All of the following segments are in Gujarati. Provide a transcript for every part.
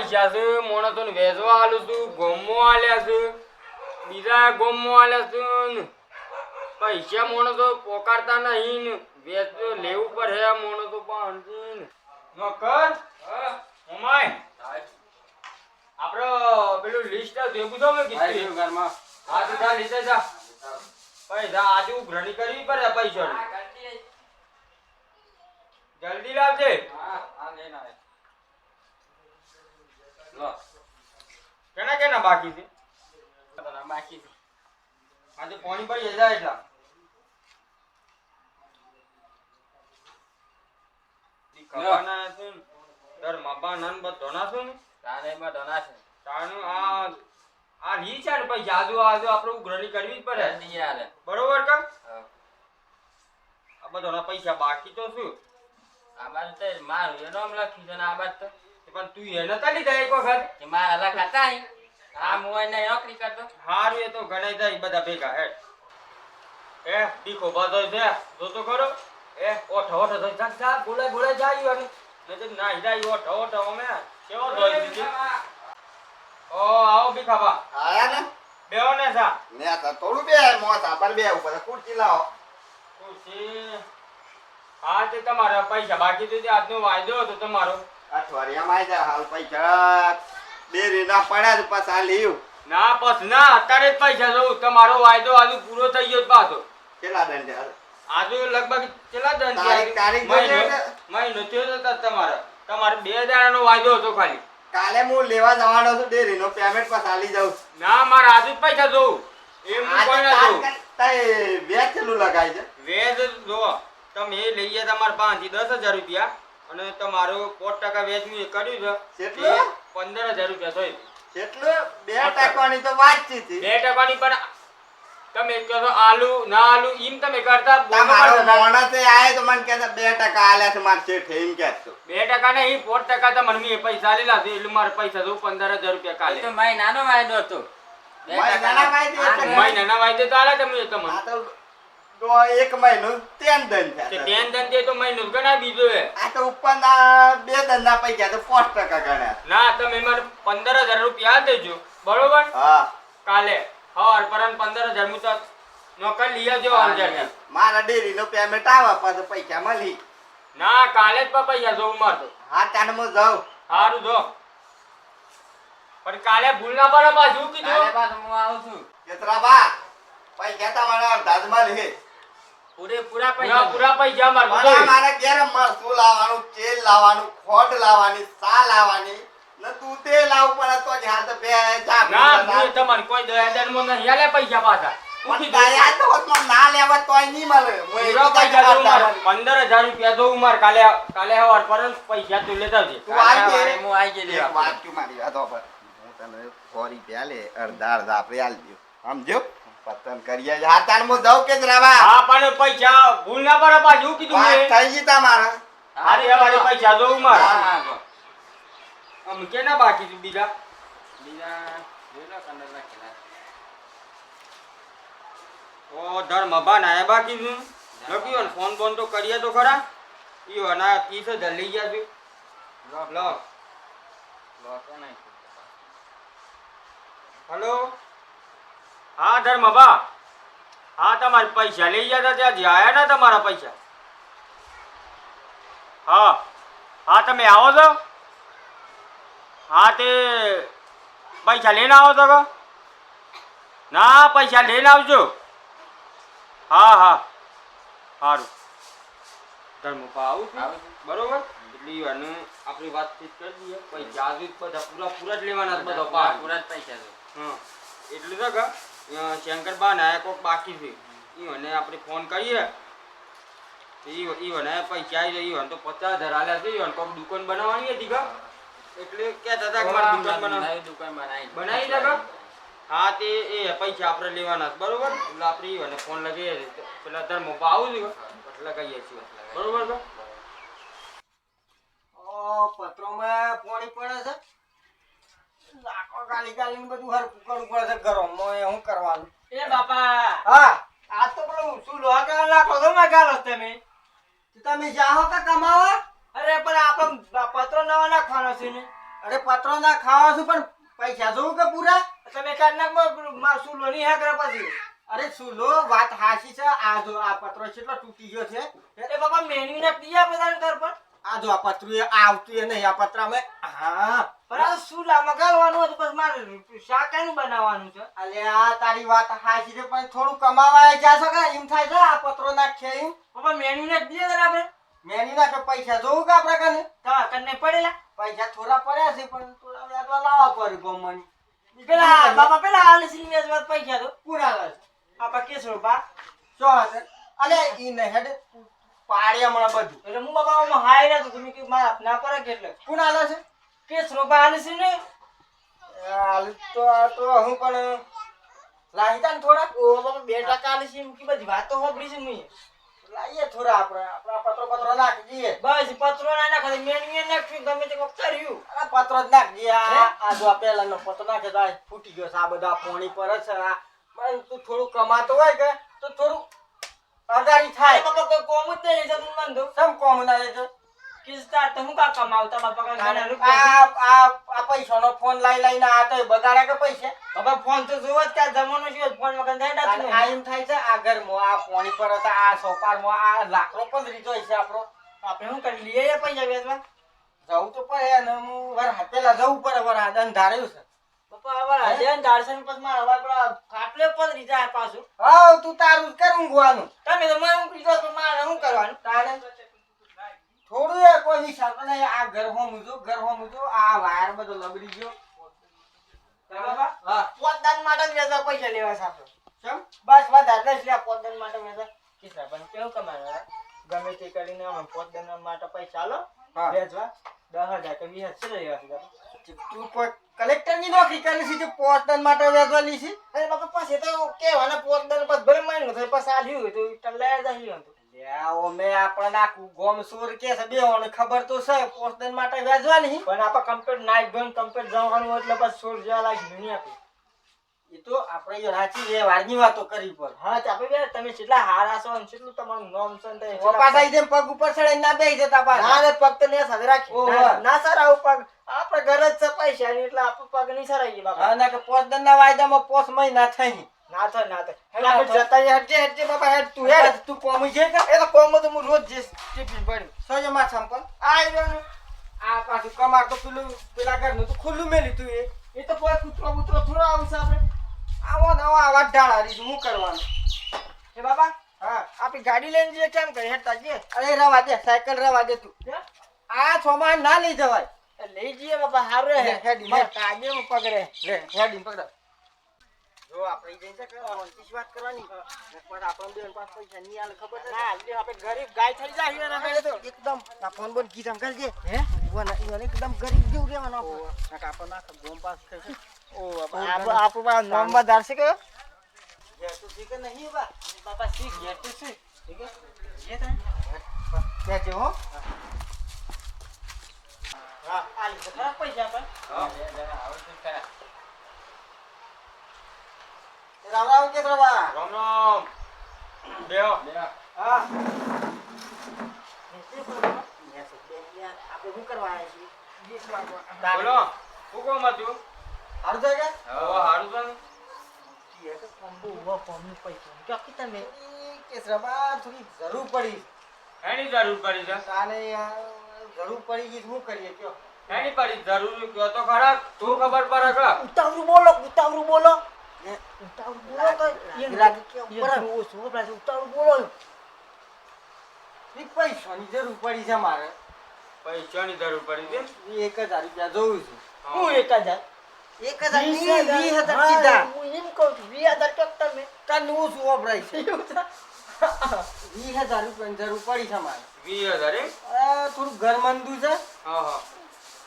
પૈસા છે માણસો ને વેચવા આલું છું ગોમો આલ્યા છે બીજા ગોમો આલ્યા છે પૈસા મોણસો પોકારતા નહીં વેચ લેવું પડે હે મોણસો પણ નોકર? ઓમાય આપણો પેલું લિસ્ટ ભેગું છો મેં કીધું. ઘરમાં હા તો જા લીધે જા. પૈસા આજે ઉઘરણી કરવી પડે પૈસા જલ્દી લાવજે. હા હા લઈને આવે. કેના કેના બાકી છે? બાકી છે. આજે પાણી પડી જાય એટલા. છે ને. તારે ધના તારનું આ આ રી છે ને પૈસા આજુ આજુ આપણે ઉઘરણી કરવી જ પડે. યાર બરોબર કા આ બધાના પૈસા બાકી તો શું? આ બાદ તો મારું એનો આમ લખ્યું છે ને આ બાદ તો. પણ તું એને તો લીધા એક વખત? કે મારા લખાતા અહીં. આ મોબાઈલ ને નોકરી કરતો. હારું એ તો ઘણા થાય બધા ભેગા હે એ દીખો બાધો છે જો તો ખરો? એ ઓઠ ઓઠ તો જા જા ગોળે ગોળે જાય અને નજર ના જાય ઓઠ ઓઠ અમે કેવો દોઈ દીધી ઓ આવો ભીખાબા આયા ને? બેહો ને સા ને આ તો થોડું બે મોતા પર બે ઉપર ખુરશી લાવો. ખુશી હા તે તમારા પૈસા બાકી તો તે આજનો વાયદો હતો તમારો. અઠવાડિયામાં આવી જાય હાલ પૈસા બે ના પડ્યા જ પાછા ના બસ ના અત્યારે જ પૈસા તમારો વાયદો આજુ પૂરો થઈ ગયો પાછો. કેટલા દંડ છે? આજુ લગભગ કેટલા દંડ તારીખ- તારીખ મહિનો થયો તો તમારે. તમારે બે દાડાનો વાયદો હતો ખાલી. કાલે હું લેવા જવાનો છું ડેરી નો પેમેન્ટ પાછા લઈ જાઉં. ના મારે આજુ જ પૈસા જોઉં. એમ હું કોઈ ના જોઉં? કેટલું લગાય છે? વેજ જો તમે લઈ ગયા તમારે પાંચથી દસ હજાર રૂપિયા. અને તમારું પોત ટકા વેચ મેં કર્યું છે કેટલું? પંદર હજાર રૂપિયા થઈ કેટલું બે ટકાની તો વાતચીત હતી. બે ટકાની પણ તમે કહો છો આલુ ના આલુ એમ તમે કરતા તમારો કરતા. માણસ આયો તો મને કહેતા બે ટકા આલ્યા છે મારે શેઠ એમ કહેતો. બે ટકા નહીં પોત ટકા તો મને પૈસા લેલા છે એટલે મારે પૈસા દઉં પંદર હજાર રૂપિયા કાલે તો મારી નાનો વાયદો હતો બે મારી ટકાનો. નાના વાયદે હા, મહિનાના વાયદે તો આલે તમે તમને આ તો એક મહિનો ત્રણ દન તે થયા. ટેન ધન તે તો મહિનો જ ગણાય બીજો એ. આ તો ઉપરના બે પૈસા તો પાંચ ટકા ગણ્યા. ના તમે મને પંદર હજાર રૂપિયા દેજો. બરોબર? હા. કાલે હવાર પરન પંદર હજાર હું તો નોકર લઈ આવજો મારા ડેરી નો પેમેન્ટ આવે પાછો પૈસા મળી. ના કાલે જ પા પૈસા જોઉં મારતો હા તાને હું જાઉં. સારું જો. પણ કાલે ભૂલ ના પડે પાછું કાલે કીધું. પાછું હું આવું છું. કેતરા બા પૈસા તમારા અડધા જ મળી પૂરેપૂરા પૈસા. પૂરા પૈસા માર મને ઘેર મરચું લાવવાનું? તેલ લાવવાનું ખોટ લાવવાની સા લાવવાની? ને તું તે લાવ પડે તો જ હાથ બે જા ના હું તમારી કોઈ દયા ધર્મ નહીં. આલે પૈસા પાછા. પણ દયા તો હોતમાં ના લેવા તોય નહીં મળે. પૂરા પૈસા દઉં માર. કરતા પંદર હજાર રૂપિયા દઉં માર. કાલે કાલે હવાર પરન પૈસા તું લેતા આવજે. તું આવી કાલે હું આવી જઈ એક. વાત તું મારી વાતો પર હું તને ફોરી પ્યાલે અડધા અડધા આપણે આલજો સમજો પતન કરીએ. હા તાન હું જાઉં કે જરાવા હા પણ પૈસા ભૂલ ના પડે પાછું કીધું મેં. થઈ ગઈ તમારા. હારે હવારે પૈસા દઉં માર. હા, હા, જો. બાકી છે બીજા? બીજા જોઈ લો કલર નાખેલા. ઓ ધર્મ ભાન આયા બાકી છે. લખ્યું ને ફોન બોન તો કરીએ તો ખરા. ઈ વના ત્રીસ હજાર લઈ ગયા છું લો, લો. લો તો નાખ્યું. હલો? હા ધર્મભા. હા તમારે પૈસા લઈ ગયા હતા ત્યાંથી. આયા ના તમારા પૈસા? હા હા તમે આવો છો? હા તે પૈસા લઈને આવો છો ના પૈસા લઈને આવજો. હા હા. સારું ધર્મભા આવું છું? બરોબર? એટલી વાનું આપણી વાતચીત કરી દઈએ. પૈસા આજુ બધા પૂરા પૂરા જ લેવાના છે બધા પૂરા જ પૈસા જો. હા એટલું તો શંકરબા ને કોક બાકી છે. ઈ મને આપણે ફોન કરીએ. તો ઈ ઈ મને પૈસા આવી જાય તો પચાસ હજાર આલ્યા છે કોક દુકાન બનાવવાની હતી કા? એટલે કે દાદા કે મારે દુકાન બનાવી દુકાન બનાવી બનાવી દે હા તે એ પૈસા આપણે લેવાના બરોબર? એટલે આપણે એને ફોન લગાવીએ પેલા ધર્મ આવું છું એટલે કહીએ છીએ. બરોબર કા? ઓ પત્રોમાં પાણી પડે છે? લાકો ગાલી ગાલી બધું હરખું કરવું પડે છે ઘરોમાં એ કરવાનું? એ બાપા! હા. આ તો પેલું શું લોહા નાખો છો મગાલો તમે તમે જાઓ કે કમાવા? અરે પણ આપણે પત્રો નવા નાખવાનો છે ને. અરે પત્રો ના ખાવા છું પણ પૈસા જોવું કે પૂરા? તમે પેલું માર શું લોની હા કરે પછી. અરે સુલો વાત હાસી છે. આ જો આ પત્રો કેટલો તૂટી ગયો છે. એ બાપા મેન્યુ ના દિયા બધાને ઘર પણ આ જો આ પતરું આવતું એ નહીં આ પત્રામાં. હા. પણ આ શું લા મગાવવાનું હતું બસ મારે શાકાનું બનાવવાનું છે. અલે આ તારી વાત હાચી છે પણ થોડું કમાવા જાશો કે એમ થાય છે આ પત્રો નાખે એમ. બાપા મેન્યુ ના આપણે. મેની નાખે પૈસા જોવું કે આપણા કને? તમારા કને પડેલા? પૈસા થોડા પડ્યા છે પણ થોડા વ્યાજવા લાવવા પડે ગમવાની. પેલા બાપા પેલા હાલ વાત પૈસા તો. પૂરા લાગે બાપા કેસો બા. ચો હશે અલે ઈ ને હેડ. પાડે હમણાં બધું. એટલે હું બાપા હાઈ રહ્યો તો તમે કે મારા ના પડે કેટલે કોણ આલે છે? કેસ આલસી ને? હાલ તો આ તો હું પણ લાહીતા ને થોડા ઓ બાપા બે ટકા આલસી એમ કે બધી વાતો હોબળી છે મુઈ લાઈએ થોડા આપણે આપણા પત્રો પત્રો નાખી દઈએ. બસ પત્રો ના નાખે નાખ્યું ગમે તે કોક કર્યું. અરે પત્રો જ નાખી દઈએ. આ આ જો પહેલાનો પત્રો નાખે તો આ ફૂટી ગયો છે આ બધા પોણી પર જ છે આ. પણ તું થોડું કમાતો હોય કે તો થોડું અગાડી થાય. કોમ જ નહીં જતું મન તો સમ કોમ ના છે કિસ્તા તો હું કા કમાવતા બાપા કા રૂપિયા આ આ પૈસાનો ફોન લઈ લઈને આ તો બગાડ્યા કે પૈસા? હવે ફોન તો જોવો જ ક્યાં જમાનો છે? ફોન વગર થાય અને આ એમ થાય છે આ ઘરમાં આ ફોન પર હતા આ સોપારમાં આ લાકડો પણ રીતો છે આપણો. આપણે શું કરી લઈએ પૈસા વેચવા? જવું તો પડે અને હું વર પેલા જવું પડે વર આ અંધાર્યું છે. બાપા હવે આજે દાડસન પછી મારા હવે પેલા ખાટલે પણ રીજા પાછું હા તું તારું કરું ગોવાનું તમે તો મેં હું કીધું તો મારે શું કરવાનું? તારે? થોડું એ કોઈ હિસાબ નહીં આ ઘર હો મુજો ઘર હો મુજો આ વાયર બધો લબડી ગયો. બરાબર હા. પોતદાન માટે જ વેચવા પૈસા લેવા સાથે. કેમ બસ વધારે દસ લ્યા પોતદાન માટે વેચવા. કિસ્સા પણ કેવું કમાય ગમે તે કરીને અમે પોતદાન માટે પૈસા લો. વેચવા. દસ હજાર કે વીસ હજાર લેવા તું કોઈ કલેક્ટરની નોકરી કરી છે જે પોસ્ટન માટે વેચવા લીધી? અરે બાપા પછી તો કેવાના પોતદાન પછી ભલે માન્યું તો પછી આલ્યું તો ટલ્લાય જ આવ્યું હતું. ઓમે આપણને ગોમ સુર કે છે બેહોને ખબર તો છે પોસ્ટન માટે વેચવાની. પણ આપણે કમ્પ્યુટર નાઈટ ગન કમ્પ્યુટર જવાનું એટલે બસ સુર જેવા લાગી આપી એ તો આપણે જો સાચી એ વારની વાતો કરી પર હા આપણે બે તમે કેટલા હારા છો અને કેટલું તમારું નામ છે તે તમે કેટલા- ઈ જેમ પગ ઉપર ચડે ના બેહી જતા ના રે પગ તો ને સાથે રાખી. ના- સર આવું પગ. આપણે ઘર જ છે એટલે આપણે પગ નહીં સરાઈ બાપા. હા, ના કે પોસ્ટન ના વાયદામાં પોસ મહિના થઈ. ના થાય ના થાય. હેડ આપણે જતા હેડજે હેડજે બાપા હેડ તું હેડ. તું કોમ છે કે? એ તો કોમ તો હું રોજ જઈશ ટિફિન પડ્યું સોજે માં સંપલ. આ આ પાછું કમાર તો પેલું પેલા ઘરનું તો ખુલ્લું મેલી તું એ. એ તો કોઈ કૂતરો થોડો આવશે આપણે આવો ને આવા ઢાળા રીત હું કરવાનું? એ બાબા હા. આપણી ગાડી લઈને જઈએ કેમ કરી? હેડતા જઈએ. અરે રવા દે સાયકલ રવા દે તું? આ છોમાં ના લઈ જવાય. લઈ જઈએ બાપા હારું હેડી, લે. મારા કાજેમાં પગ રહે. પકડ. જો આપણે જઈ છે કે વાત કરવાની. પણ આપણને બેન પાસે પૈસા નહીં આલે ખબર છે? ના આપણે ગરીબ ગાય થઈ જાય એના ઘરે તો. એકદમ આ ફોન બોન કીધમ કરજે. હે? ઈવન એકદમ ગરીબ જેવું રહેવાનો આપણે. નાક આપણને આખા ગોમ પાસ થશે ઓ આપણું આપણું નામ નંબર છે કે? ઘેર તો ઠીક નહીં બા બાપા શીખ ગયા તો શું ઠીક છે? જે તને કહેજે હો. હા આલી તો ખરા પૈસા પણ રામ રામ કે રામ રામ. બે હા. આપણે શું કરવા આવ્યા છીએ બોલો. શું કોમ હતું? હારું છે કે? હવે હારું? ક્યાંથી તમે ઈ થોડી જરૂર પડી. એની જરૂર પડી છે? તાને યાર જરૂર પડી ગઈ શું કરીએ કયો? એની પડી જરૂર કયો તો ખરા? તું ખબર પડે ઉતાવળું બોલો ઉતાવળું બોલો. ઉતાવળું બોલો તો એમ લાગે કે એમ બરાબર. જોવો છો, પેલા ઉતાવળું બોલો પૈસાની જરૂર પડી છે મારે પૈસાની જરૂર પડી છે એક હજાર રૂપિયા જોઉં છું હું એક હજાર એક હજાર વીસ હજાર. વીસ હજાર હા, સીધા હું એમ કહું છું, વીસ હજાર તને હું શું વપરાય છે વીસ હજાર રૂપિયાની જરૂર પડી છે મારે વીસ હજાર આ થોડું ઘર મંદુ છે હા હા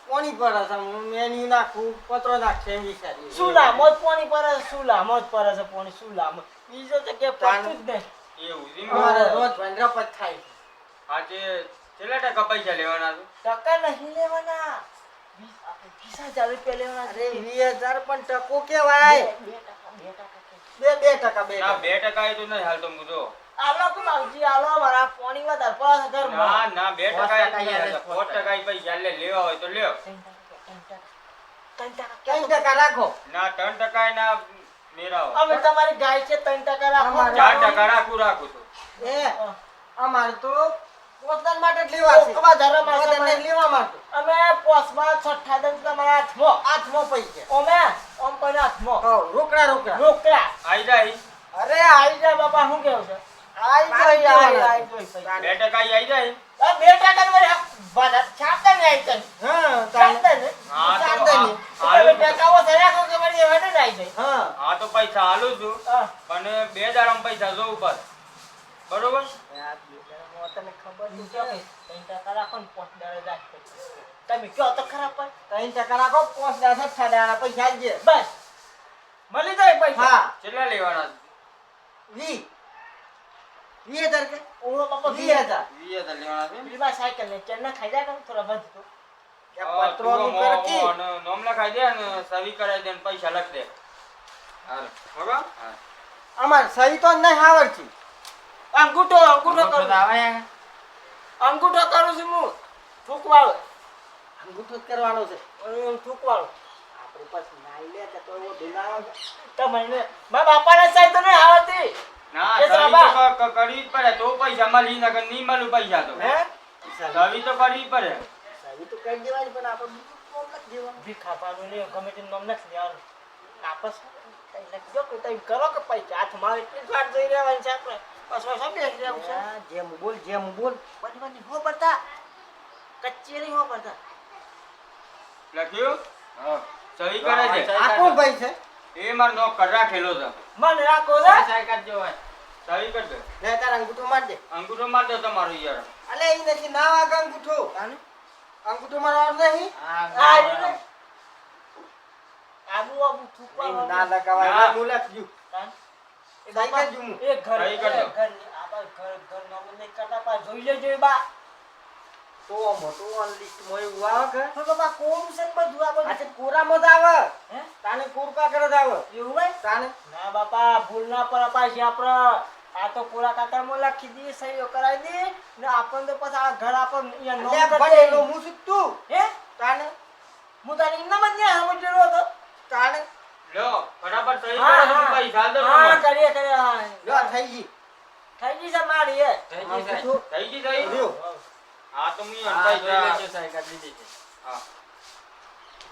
કોની પડે છે હું મેન્યુ નાખું પત્રો નાખશે એમ વિચારી શું લાંબો જ પાણી પર છે, શું લાંબો જ પડે છે પાણી. શું લાંબો બીજો તો કે પડતું જ નહીં. એવું છે એમ? મારે રોજ થાય આજે કેટલા ટકા પૈસા લેવાના છે? ટકા નહીં લેવાના. વીસ હજાર રૂપિયા લેવાના અરે વીસ હજાર પણ ટકો કેવાય બે ટકા બે ટકા. બે ટકા બે ટકા. એ તો નહીં હાલ તો હું આલો મારા પોણી છે ના ના બે ટકા ટકા લેવા હોય તો લ્યો. ત્રણ ટકા, ત્રણ ટકા. ત્રણ ટકા ત્રણ કેતો. ટકા રાખો. ના ત્રણ ટકા એના મેરાવો અમે તમારી ગાય છે ત્રણ ટકા રાખો. ચાર ટકા રાખું રાખું છું એ અમારે તો પોતાના માટે લેવા છે. અમારા ધર્મ હશે લેવા માટે. અમે પોસમાં છઠ્ઠા દન તમારા હાથમાં. હાથમાં પૈસા ઓમે ઓમ પણ હાથમાં. રોકડા રોકડા. રોકડા. આઈ જાય. અરે આઈ જા બાપા શું કેવું છે? આઈ જાય આઈ. બે ટકા આઈ જાય? બે ટકા તમારે બધા છાપતા ને આઈ જાય. હા. છાપતા ને હા આ-. કે વળી આઈ જાય. હા. હા તો પૈસા હાલું છું. પણ બે દાડામાં પૈસા જો ઉપર. બરોબર? બે તને ખબર નહીં કે ત્રણ ટકા રાખો ને પાંચ દાડે રાખો. તમે કહો તો ખરા પણ ત્રણ ટકા રાખો પાંચ દસ જ છાડાના પૈસા આલજે બસ. મળી જાય પૈસા. હા. કેટલા લેવાના વી વી હજાર કે ઓળો બાપા વીસ હજાર વીસ હજાર લેવાના છે સાયકલ ને ચેન ના ખાઈ જાય ને થોડા વધુ તો. પત્રોનું કરતી. અને દે અને સહી કરાઈ દે પૈસા લખ દે હારું. બરોબર? હા. અમાર સહી તો નહીં આવડતી અંગૂઠો અંગૂઠો કરું અંગૂઠો કરું છું હું થૂકવાળો અંગૂઠો જ કરવાનો છે હું થૂકવાળો આપણે પછી નાઈ લે તો એવો છે. તમને બાપાને સાહેબ તો નહીં આવડતી ના તો કરવી પડે. તો પૈસા મળી નકર નહીં મળે પૈસા તો. હે? સહી તો કરવી પડે. સહી તો કરી દેવાની પણ આપણે બીજું કોમ લખી દેવાનું. નહીં ગમે તેમ નામ નથી લેવાનું. આપસ કઈ લખજો કે તમે કરો કે પૈસા. હાથમાં એટલી જ વાર જોઈ રહેવાની છે આપણે. બસ બસ બેસી રહેવું છે? જેમ બોલ જેમ બોલ. બની બની. હો બતા. નહીં હો બતા. લખ્યું? હા. સહી કરે છે. આ કોણ ભાઈ છે? એ મારો નોકર રાખેલો છે. મન રાખો રે સાઈ કરજો લે તારા અંગૂઠો માર દે. અંગૂઠો માર દો તમારો યાર. અલે ઈ નથી. ના વાગ અંગૂઠો. અંગૂઠો મારવાનો નહીં આ રહ્યું આબુ આબુ એમ ના લગાવાય મુલક જુ એ ઘર કરજો હું. ઘર ઘર કરજો. ઘર ઘર નામ નહીં કરતા પા જોઈ લેજો બા. તો મોટો ઓન લિસ્ટમાં એવું આવે કે? તો બાપા કોમ છે ને બધું? આ બધું આ તો કોરામાં જ આવે. હે? તાને કોરકા કરે જ આવે. એવું હોય? તાને? ના બાપા ભૂલ ના પર પાછી આપણે. આ તો પૂરા મો લખી દી સહીઓ કરાવી દી. ને આપણ તો પછી આ ઘર આપણ અહીંયા નો નોમ ભલે હું શું તું? હે? તાને? હું તાને ઇન્ના મત ને હમ સમજેલો તો તાને? લો બરાબર સહી હા, કરો હા. પૈસા દો હા કરીએ કરીએ હા. લો થઈ ગઈ. થઈ ગઈ છે મારી એ અંગૂઠો થઈ ગઈ થઈ રહ્યો. હા તો હું પૈસા હા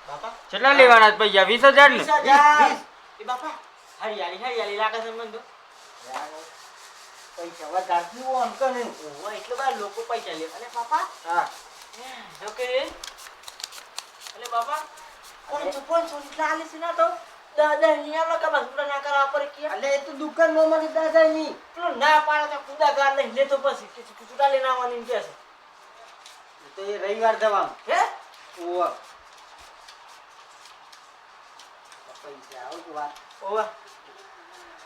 બાપા? કેટલા લેવાના પૈસા વીસ હજાર ને. એ બાપા હરિયાળી હરિયાળી લાગે છે મને તો. પૈસા વધારે આમ એટલે બધા લોકો પૈસા લે. અને બાપા. હા. જોકે બાપા કોણ છો? એટલા છે ના તો. લગા બસ ના કરા પર કે? તો દુકાનમાં મારી દાદા ની. પેલો ના પાડે તો કુદા ગાર લઈ લેતો પછી. કે કુદા લઈને આવવાની કે છે. તો એ રવિવાર જવાનું હે? ઓવા. પૈસા આવું તો વાત. ઓવા.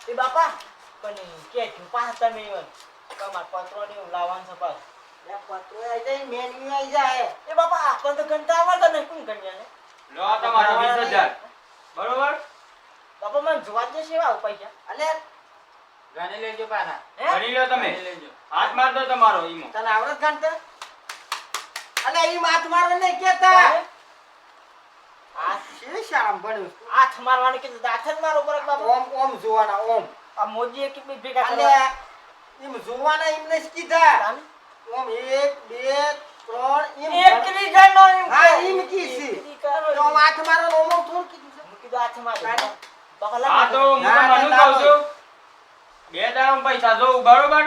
એ બાપા પણ કે છું પાસ તમે તમાર પત્રો ને એવું લાવવાનું છે પાસ લે પત્રો આઈ જાય મેન્યુ આઈ જાય. એ બાપા આપણને તો ઘંટા આવડતા નહીં કોણ ગણ્યા ને લો આ તમારા વીસ હજાર. બરોબર? બાપા મને જોવા જ છે આવું પૈસા. અલે. પાના ગણી લો તમે. હાથ માર દો તમારો ઈમો. તને આવડત ગણતા અલે ઈ માથ મારવા નહીં કેતા આ શી શામ ભણ્યું હાથ મારવાનું કીધું હાથ જ મારો પર બાબા ઓમ ઓમ જોવાના ઓમ. આ મોદીએ કેટલી ભેગા અલે કર્યા એમ જોવાના એમને જ કીધા. ઓમ એક બે ત્રણ એમ એકલી ગણનો એમ હા. એમ કી છે. તો હાથ મારવાનો ઓમ ઓમ થોડું કીધું છે? કીધું હાથ મારો. બકલા તો હું તમને કહું છું. બે દાડામાં પૈસા જોઉં બરોબર?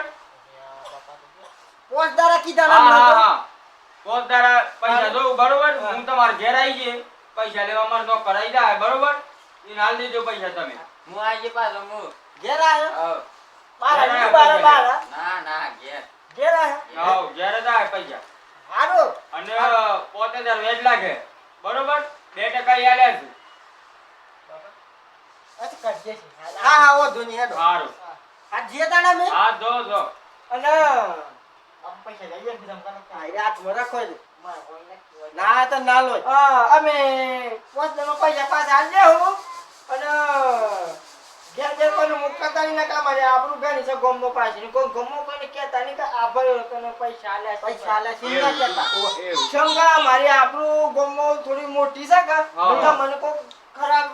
પોચ દાડા કીધા હા ના હા મને હા. પોત દાડા પૈસા જોઉં બરોબર? હું. તમારા ઘેર આવી જઈએ પૈસા લેવા મારે તો કરાઈ જાય બરોબર? એને હાલ દેજો પૈસા તમે. હું આવી પાછો હું ઘેર આયો? આવ. બાર બાર ના, ના ના ઘેર. ઘેર આયા? આવ ઘેર જ આવે પૈસા. હારું. અને પોત હજાર વેજ લાગે બરોબર? બે ટકા યાદ છે. અચ્છા કરજે હા હા ઓ દુનિયા હેડો. સારું આ જે દાડા મે? હા જો જો. અને ને મારા કોઈ નથી ના તો ના લો. અમે પોસ્ટ દમાં પૈસા પાછા આલજે હું. અને ઘેર ઘેર કોઈને મુક્ત કરીને કામ આવે આપણું ઘર છે ગમો પાસે કોઈ ગમો કોઈને કહેતા નહીં કે આ ભાઈ તને પૈસા આલ્યા પૈસા આલે છે કહેતા. શંકા મારી આપણું ગામમાં થોડી મોટી છે કે મને કોઈ ખરાબ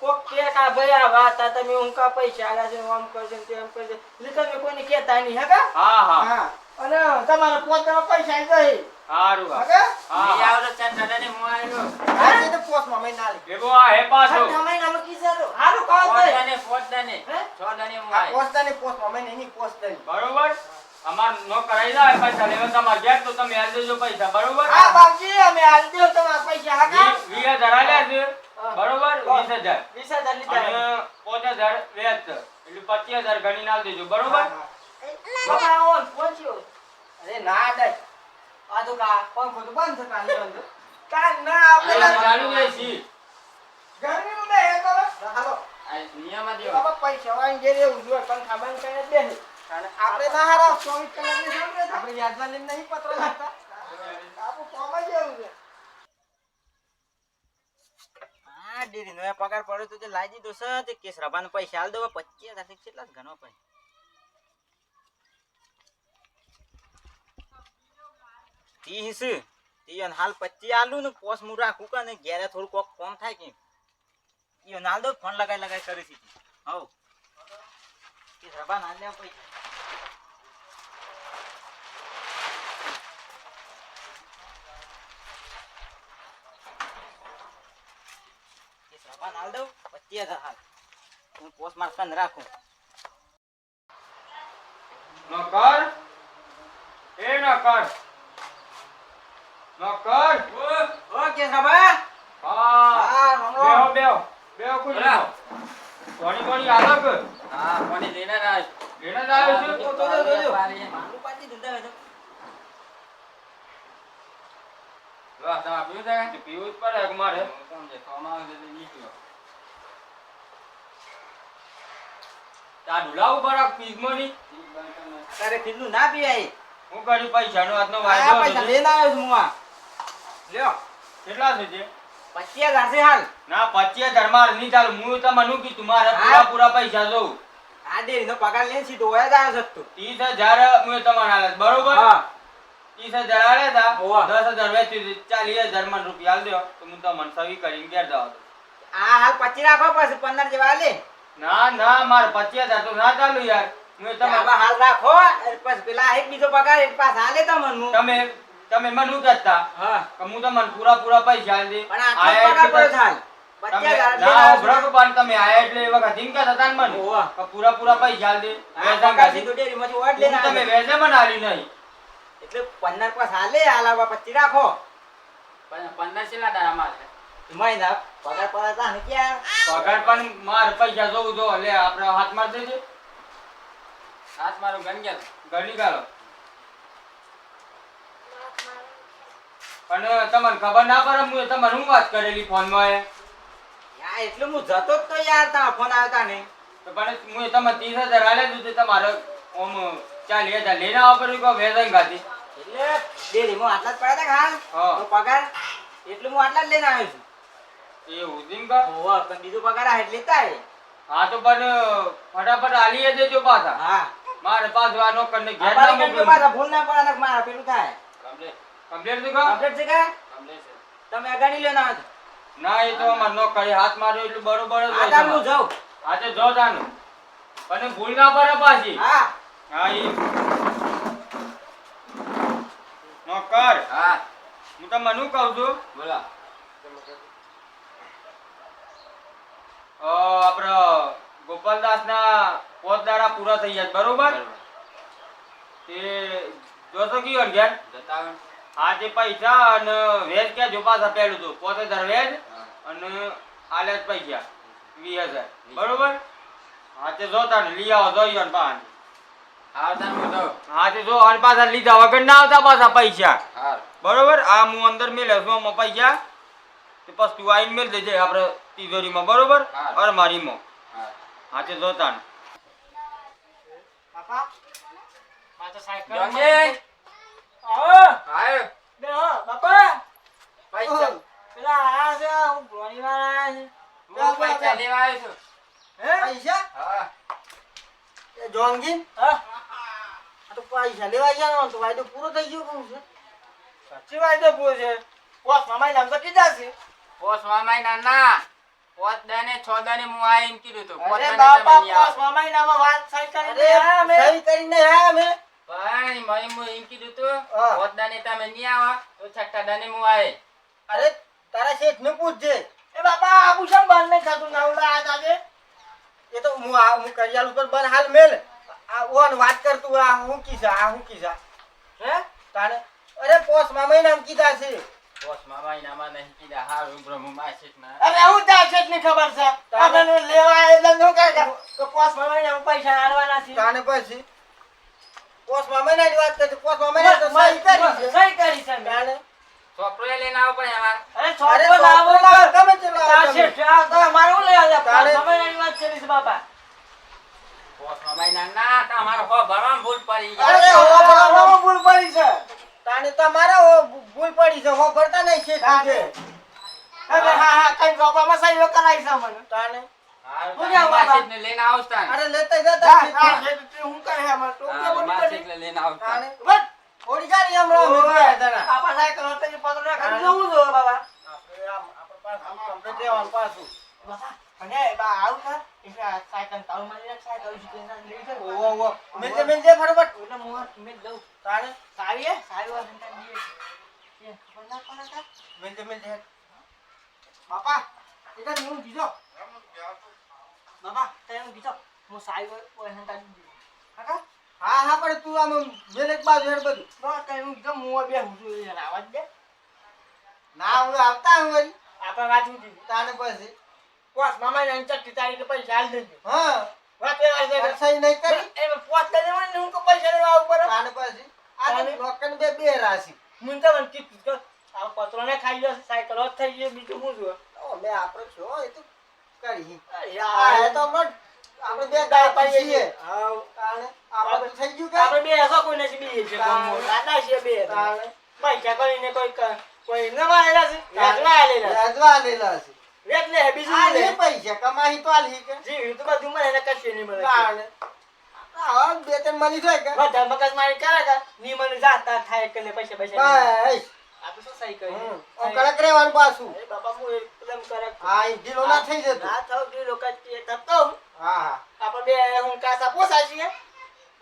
કોક કે કે આ ભાઈ આ વાત આ તમે હું કા પૈસા આલ્યા છે આમ કરજો તેમ કરશે એટલે તમે કોઈને કહેતા નહીં હે કા? હા હા. હા. અને તમારે પોતાના પૈસા આવી જાય સારું હે નહીં આવડે ચાર દાદાને હું આવ્યો. આજે તો પોસ્ટમાં મેં ના લે ભેગો આ હે પાછો. આ તમે નામ કીધું હારું કહો તો. ભાઈ દાને, પોત દાને. હે? છ દાને હું આ આવ્યો. પોસ્ટની પોસ્ટમાં મેં નહીં પોસ્ટની. બરોબર? અમાર નો કરાઈ જાય પૈસા લેવા. તમાર ગેટ તો તમે આલ દેજો પૈસા બરોબર? હા બાપજી અમે હાલ દેજો તમારા પૈસા હા કા? વી- વીસ હજાર આલ્યા છે. બરોબર? વીસ હજાર. વીસ હજાર લીધા. અને પાંચ હજાર વ્યાજ એટલે પચીસ હજાર ગણીને આલી દેજો બરોબર? બાપા પહોંચ્યો અરે ના. આ તો કા- પંખો તો બંધ ના આપણે ચાલુ રહે છે ગરમીનું નહીં હે હાલો. આ નિયમમાં બાબા પૈસા વાળીને ઘેર એવું જોઈએ પંખા બંધ કરીને બેસી. આપણે ના હારા ચોવીસ કલાકની આપણે યાદમાં લઈને નહીં પત્ર લખતા. આપણું કામ જ એવું છે. હા ડેરીનો એ પગાર પડ્યો તો દીધો છે તે કેસ રબાને પૈસા આલ દો પચીસ હજાર કેટલા ઘણો પડે ત્રીસ ઈયોન હાલ પચી આલુ ને પોસ હું રાખું કે ને ઘેરે થોડું કોક કોમ થાય કે ઈયોન નાલ દો ફોન લગાઈ લગાઈ કરી છે હવ. કેસ રબા નાલ લેવા પૈસા રબાન હાલ દઉં, પચીસ હજાર હાલ. હું એ નોકર. નોકર. ઓ કેસ રબા હા. હા રામ બેહો બેહો. કુછ બોલા. કોણી કોણી આલો કે હા, લઈને જ આવ્યો. એને જ આવ્યો છે તો તો તો તો મારું પાછી ધંધા હોય તો. વાહ, તમે આપ્યું છે? તે પીવું જ પડે કે મારે. હું સમજે, છે? તો નીકળ્યો. આ ઢુલાવું પડે ફીસમાં ની તારે ના પીવાય? હું કરી પૈસાનો આ વાયદો પૈસા હતો. લઈને આવ્યો છું હું આ. લ્યો. કેટલા છે? પચીસ હજાર છે હાલ. ના પચીસ હજાર મારે નહીં ચાલુ. હું તમને શું કીધું? મારે. પૂરા પૂરા પૈસા જોઉં. આ ડેરીનો પગાર લઈને સીધો વયા જ ત્રીસ હજાર હું તમને આલે બરોબર? હા. ત્રીસ હજાર આલે તા દસ હજાર વેચી. ચાલીસ હજાર રૂપિયા હાલ દો તો હું તમને સવી કરીને ઘેર જાવ આ હાલ પચી રાખો પછી પંદર જેવા લે ના ના મારે પચીસ હજાર તો ના ચાલુ યાર. હું તમે તમે હાલ રાખો પછી પેલા એક બીજો પગાર એક પાસ હાલે તમને તમે તમે મને શું કહેતા? હા. હું તમને પૂરા પૂરા પૈસા આલી પણ આયા આટલો પગાર એટલે હાલ પણ એટલે. કે પૂરા પૂરા પૈસા કાઢી. તમે આવ્યો. વેચે મને નહીં. એટલે પંદર પાસ હાલે હાલ આવા પચી રાખો. પણ પંદર છેલ્લા દાડા મારે. મહિના પગાર પગાર તા ક્યાં? પગાર પણ માર પૈસા જોવું જો લે આપણે હાથ માર દેજે હાથ મારો ગણ ગયા ગણી ગાલો પણ તમને ખબર ના પડે હું તમને હું વાત કરેલી ફોનમાં માં યાર એટલે હું જતો જ તો યાર તા ફોન આવતા તા ને. તો પણ હું તમે ત્રીસ હજાર આલે દીધું તે તમારે ઓમ ચાલીસ હજાર લઈને આવો પડ્યું કે વેચાઈ ગાતી એટલે હું આટલા જ પડ્યા તા કે હાલ હા. તો પગાર? એટલે હું આટલા જ લઈને આવ્યો છું. એવું જીમ કા? હોવા પણ બીજો પગાર આ એટલે લેતા હા તો પણ ફટાફટ આલી દેજો પાછા. હા. મારે પાછું આ નોકર ને ઘેર ના મોકલું. પાછા ભૂલ ના પડે મારા પેલું થાય. કમ્પ્લીટ. છે કમ્પ્લીટ છે કા? કમ્પ્લીટ છે. તમે અગાડી લ્યો ના એ તો અમાર કઈ હાથ માર્યો એટલું બરોબર જ આ હું. જાઉં. આજે જો તાનું અને ભૂલ ના પડે પાછી. હા. હા ઈ. નોકર હા, હું તમને શું કહું છું? બોલા. અ, આપડે ગોપાલદાસ ના પોત દાડા પૂરા થઈ જાય બરોબર. તે જોશો કયો ઘેર જતા આવો ને. આ જે પૈસા અને વેજ કે જો પાછા પેલું તો પોતે હજાર વેજ અને આલે પૈસા. વીસ હજાર. બરોબર? હા તે જોતા ને લઈ આવો જોઈએ ને પાછા. આવતા ને હું જાઉં. હા તે જો અને પાછા લીધા વગર ના આવતા પાછા પૈસા. બરોબર? આ હું અંદર મેલે છું આમાં પૈસા. તે પછી તું આવીને મેળ દેજે આપણે તિજોરીમાં. બરોબર. અરમારીમાં હારું. હા જોતા ને. પાપા તો સાયકલ આયો. બાપા. પૈસા. પેલા આયા છે હું વાળા છે. હું પૈસા લેવા આવ્યો છું. હે? પૈસા? હા. એ જોનગી હા. તો પૈસા લેવા ગયા તો વાયદો પૂરો થઈ ગયો કહું છું. સાચી વાયદો પૂરો છે. પોસ મામાએ નામ તો કીધા છે. પોસ મામાઈ ના ના. દાને છ દાને હું આ એમ કીધું તો પોત અરે તમે બાપા નહીં આવો. પોસ નામ વાત સહી કરીને આયા સહી કરીને આયા અમે પણ મેં હું એમ કીધું તું હા. તમે નહીં આવો તો છઠ્ઠા દાને હું આયે અરે તારા શેઠ ને પૂછજે. એ બાપા આબુ ભૂષણ બંધ નહીં થતું નવું આ તા તે. એ તો હું આ હું કરિયાલ ઉપર બન હાલ મેલ. આ ઓન વાત કરતું આ હું કીધા આ હું કીધા. હે? તારે અરે પોસ મામાએ નામ કીધા છે. પોસ મામાઈ નામ નહીં કીધા. હારું બ્રહ્મ માસિક ના. અરે હું ત્યાં શેઠ ને ખબર છે. આપણને લેવા એ શું કહે તો પોસ મામાએ નામ પૈસા આલવાના છે. તાને પછી? પોસ મામાએ નાની વાત કરી પોસ મામાએ તો સહી કરી છે સહી કરી છે મેં. ચોપડો લઈને આવો પણ એમાં અરે છોકરો લાવો લાવો, ગમે જ લાવો તમે. શેઠ, આ તો અમારે લઈ? તારે- પોસ મામાએ વાત કરી છે બાપા પોસ મામાઈ ના તા તમારો હો ભરવામાં ભૂલ પડી અરે. હો, ભણવામાં ભૂલ પડી છે તાને તમારે હો ભૂલ પડી છે હો ભરતા નહીં છે તાને. હા હા કઈ ચોપડામાં સહી કરાવી છે મને તાને શેઠ. શેઠ, તે હું કરે. બાબા મેં એ કાં? હું બીજો હું બીજો હું સારી વાત કોઈ સંતાન દીએ કાકા? હા હા પણ તું આમ મેલ એક બાજુ હેડ બધું. બા તે હું બીજો હું બે હું છું એને આવાજ દે. ના હું આવતા હું વળી. આપણે વાત તાને પછી. કોસ મામા ને ચટ્ટી તારીખે પૈસા આલ દેજો. હા. વાત એ વાત સહી નહીં કરી. એમાં પોસ દેવાય ને હું તો પૈસા લેવા ઉપર તાને પછી. આ લોકન બે બે રાશિ. હું તો મને કીધું કે આ પત્રો ને ખાઈ ગયો સાયકલ જ થઈ ગયો બીજું શું જોવે? ઓ મે આપણે છો એ તો કરી અરે તો મત આપણે બે દાય પાઈએ છીએ. હા તાણે આપણે થઈ ગયું આપણે બે હસો કોઈ નથી બીજે છે દાદા છે બે. તાણે પૈસા કરીને કોઈ છે? રાજવા છે. બીજું આ પૈસા કમાઈ તો આલી કે. જીવ્યું તો બધું કશું નહીં મળે. આ બે ત્રણ મળી જાય કે. બધા મગજ મારી કરે કે? ની મને જાતા થાય કે પૈસા પૈસા બસ શું સહી કરી ઓ કડક રહેવાનું પાછું. અરે બાપા હું એકદમ કરે હા એ ઢીલો ના થઈ જતું. ના થાવ કે લોકો થતો હા. હા આપણે બે હું કાસા પોસા છીએ.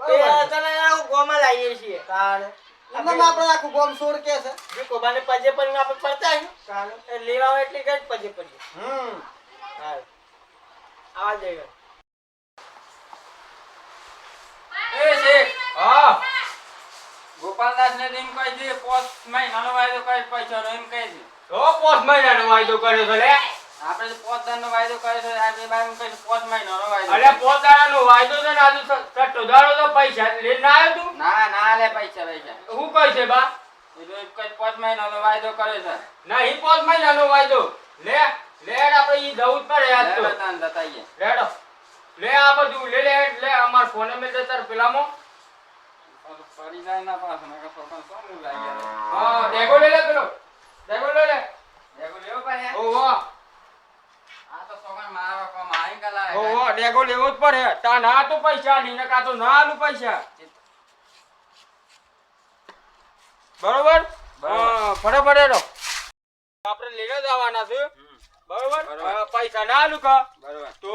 બરોબર. તને આવું ગોમાં લાવીએ છીએ. તાણે એમાં આપણે આખું ગોમ છોડ કે છે. જે કોબાને પજે આપણે પડતા લેવા એટલી કઈ પજે પડીએ હમ. હા આવા જઈએ એ શેઠ, હા ગોપાલદાસ ને એમ કહી દે પોસ મહિનાનો વાયદો કરી પૈસા એમ કહી દે. તો પોસ મહિનાનો વાયદો કર્યો છે લે. આપણે પોત વાયદો કર્યો છે આજે બાર એમ કહી પોસ મહિનાનો વાયદો. અરે વાયદો છે ને આજુ દાડો તો પૈસા લઈને આવ્યો તું? ના ના લે પૈસા પૈસા. હું કહે છે બા? કઈ પોસ મહિનાનો વાયદો કર્યો છે. નહીં પોસ મહિનાનો વાયદો. લે લેડ આપણે ઈ દઉં પર યાદ લે તો લેડો લે આ બધું લે લે લે અમાર ફોને મેં દે તાર પેલામાં. જાય ના પાછો નકર છોકરાને શું લાગી હા ડેગો લે લે પેલો ડેગો લે લે દેખો લેવો પડે ઓ આ તો છોકરાને મારવા કોમ આઈ ગલા ઓ ડેગો લેવો જ પડે તા ના તો પૈસા ની ને કા તો ના આલું પૈસા બરોબર હા ફટાફટ આપણે લઈને જવાના છે. બરોબર. પૈસા ના આલું કા બરોબર. તો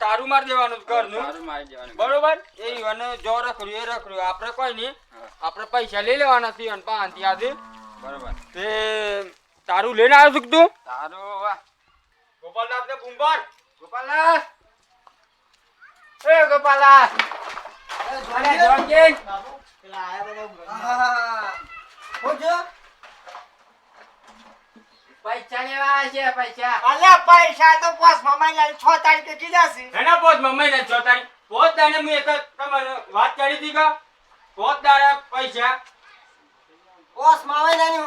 તારું માર દેવાનું ઘરનું. સારું મારી દેવાનું. બરોબર? એ અને જો રખડ્યું એ રખડ્યું. આપણે કોઈ નહીં. આપણે પૈસા લઈ લેવાના છે અને પાંચ ત્યાંથી બરોબર. તે તારું લઈને આવ્યો છું કે તું? તારું વાહ. ગોપાલદાસ ને બુંબર ગોપાલદાસ એ અરે જોનજી બાબુ પેલા આયા બધા હા હા હા જો પૈસા લેવા છે પૈસા. અલ્યા પૈસા તો પોસ મામા છ તારીખે કીધા છે. એના પોત મમ્મી ને જો તારી દાને હું એક જ વાત કરી હતી કે? પોત દાડે પૈસા. પોસ મામાઈ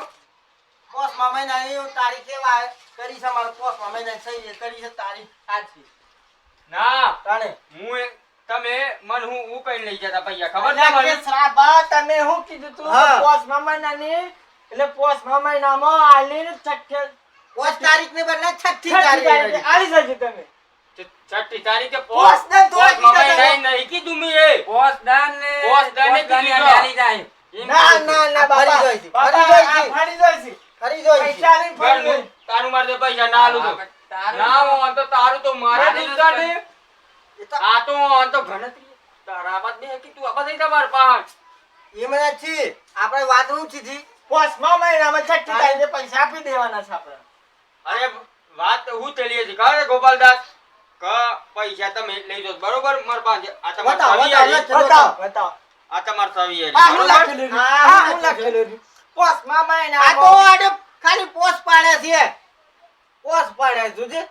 પોસ મામાઈ નાની તારીખે વા કરી છે મારે પોસ મામાઈ સહી કરી છે તારીખ આજ છે ના. તાણે. હું તમે મન હું હું કઈ લઈ જતા પૈસા. ખબર શ્રાબા તમે શું કીધું તું? હા. પોસ મામા નાની એટલે પોસ મામા નામાં આલી ને છઠ્ઠે પોસ તારીખ ને બદલે છઠ્ઠી તારીખે આલી જજો તમે. છઠ્ઠી તારીખે પોસ પોસ દાન તો પોસ કીધા મમાઈ તમે. નહીં નહીં કીધું મેં એ. પોસ દાન ને પોસ દાન ને કીધું ને જાય. ના ના ના બાપા, ફરી જોઈ છે ફરી જોઈ છે ફાડી જાય છે. ફરી જોઈ છે પૈસા આલીને ફરી જોઈ. તારું મારે પૈસા ના આલું તો. ના હું તો તારું તો મારે દૂધ કાઢે. આ તો આમ તો ગણતરી. તારા બાદ બે કે તું આબા થઈ તમાર પાંચ એ મને છે આપણે વાત હું કીધી પોસમાં મહિનામાં છઠ્ઠી તારીખે પૈસા આપી દેવાના છે આપણે. અરે વાત હું ચલીએ છે. ખબર ગોપાલદાસ. ક પૈસા તમે લઈ જો બરોબર? માર પાસે આ તમાર બતાવો, સવી બતાવો, બતાવો. આ તમાર સવી આલી. આ હું? લખેલું આ હું હું લખેલું છે. મહિના આ તો આડે ખાલી પોસ પાડે છે. પોસ પાડે જોજે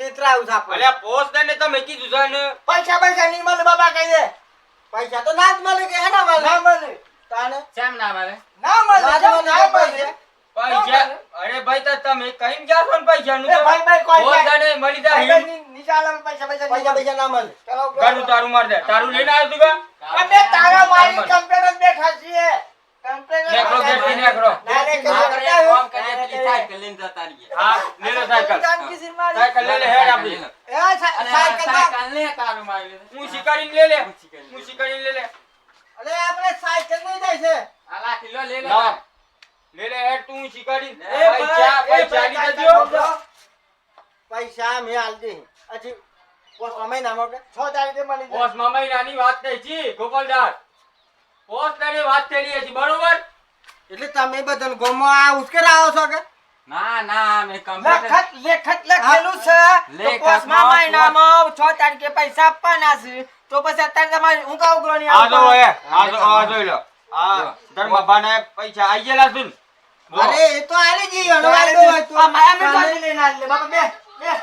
છેતરાવું છે આપણે. અલ્યા પોસ દઈને તમે કીધું છે ને. પૈસા પૈસા ની મળે બાબા કહી દે. પૈસા તો ના જ મળે કે હેના મળે? ના મળે. તાને શેમ ના મળે ના મળે ના મળે પૈસા અરે ભાઈ તો તમે કઈ ગયા છો પૈસા નું ભાઈ ભાઈ કોઈ પોસ મળી જાય. ભાઈ પૈસા પૈસા પૈસા પૈસા ના મળે. ચલો ઘરનું તારું માર દે. તારું લઈને આવ્યો તું કા અમે તારા મારી કમ્પ્લેન બેઠા છીએ. કમ્પ્લેન જ નેકળો બેઠા. નેકળો. ના, નેકળો. કામ કરીએ પેલી સાયકલ લઈને જતા રહીએ. હા લે લો સાયકલ. સાયકલ લે લે હેડ આપડી એ સાયકલ સાયકલ ને તારું મારી લે. હું શિકારીને લે લે. હું. શિકારીને લે. લે. અરે આપણે સાયકલ નહીં જાય છે. આ લાઠી લે લે. લે લે હેડ તું શિકારીને પૈસા પૈસા ભાઈ, દેજો પૈસા મેં આલ દે. હજી પોસ મહિનામાં કે છ તારીખે મળી જાય. પોસ મામાઈ વાત થઈ છે ગોપાલદાસ પોસ તારી વાત થઈ છે બરોબર? એટલે તમે બધા ગોમાં આ ઉશ્કેર આવો છો કે? ના ના મેં કમ્પ્લેન લખત લેખત લખેલું છે. તો મહિનામાં છ તારીખે પૈસા આપવાના છે. તો પછી અત્યારે તમારે હું કાં ઉઘરાણી આ જો એ આ જો આ જોઈ લો આ ધર્મભાને પૈસા આઈ ગયેલા છે અરે એ તો આલી જી તો આ માયા મે ચોથી લઈને આલે બાપા બે બે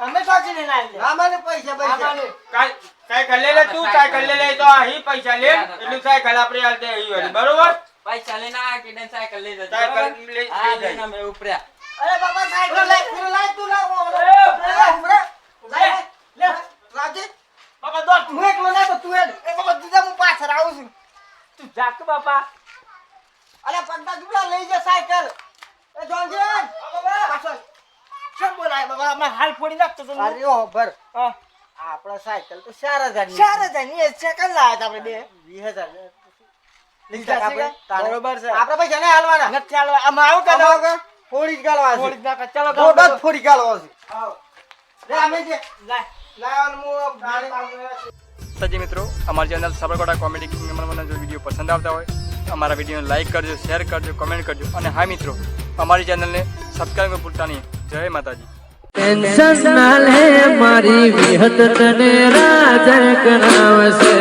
અમે ચોથી લઈને આલે લે મને પૈસા પૈસા કાઈ કાંઈ- સાયકલ લે લે તું સાયકલ લે લે તો અહીં પૈસા લે એટલું સાયકલ આપણે હાલ દે અહીં બરોબર પૈસા લઈને આ કે ને સાયકલ લઈ જજો. સાયકલ લઈ- આ લઈને અરે બાપા સાયકલ લઈ તું લાવ ઉભરે. લે લે રાજે બાપા દોડ હું એકલો ના તો તું હેડ. એ બાપા તું હું પાછળ આવું છું. તું જાક બાપા. અરે પગના જુબલા લઈ જા સાયકલ. એ જોનજન પાછળ. કેમ બોલાય બાબા અમે હાલ ફોડી નાખતો તો અરે ઓ ભર. આપણા સાયકલ તો ચાર હજારની ચાર હજારની સાયકલ લાવ્યા આપણે બે. વીસ હજાર. બરોબર છે. આપણે પૈસા નહીં હાલવાના. નથી ચાલવા અમે આવું કે કે ફોડી જ ફોડી નાખો. ચલો ફોડી ગાળવા છે. લે અમે જે લાય સજી મિત્રો અમારી ચેનલ સાબરકોટા કોમેડી કિંગમાં જો વીડિયો પસંદ આવતા હોય અમારા વિડીયોને લાઇક કરજો શેર કરજો કમેન્ટ કરજો. અને હા મિત્રો અમારી ચેનલને સબસ્ક્રાઈબ ભૂલતા નહીં. જય માતાજી. ટેન્શન ના લે મારી વિહત તને રાજ કરાવશે.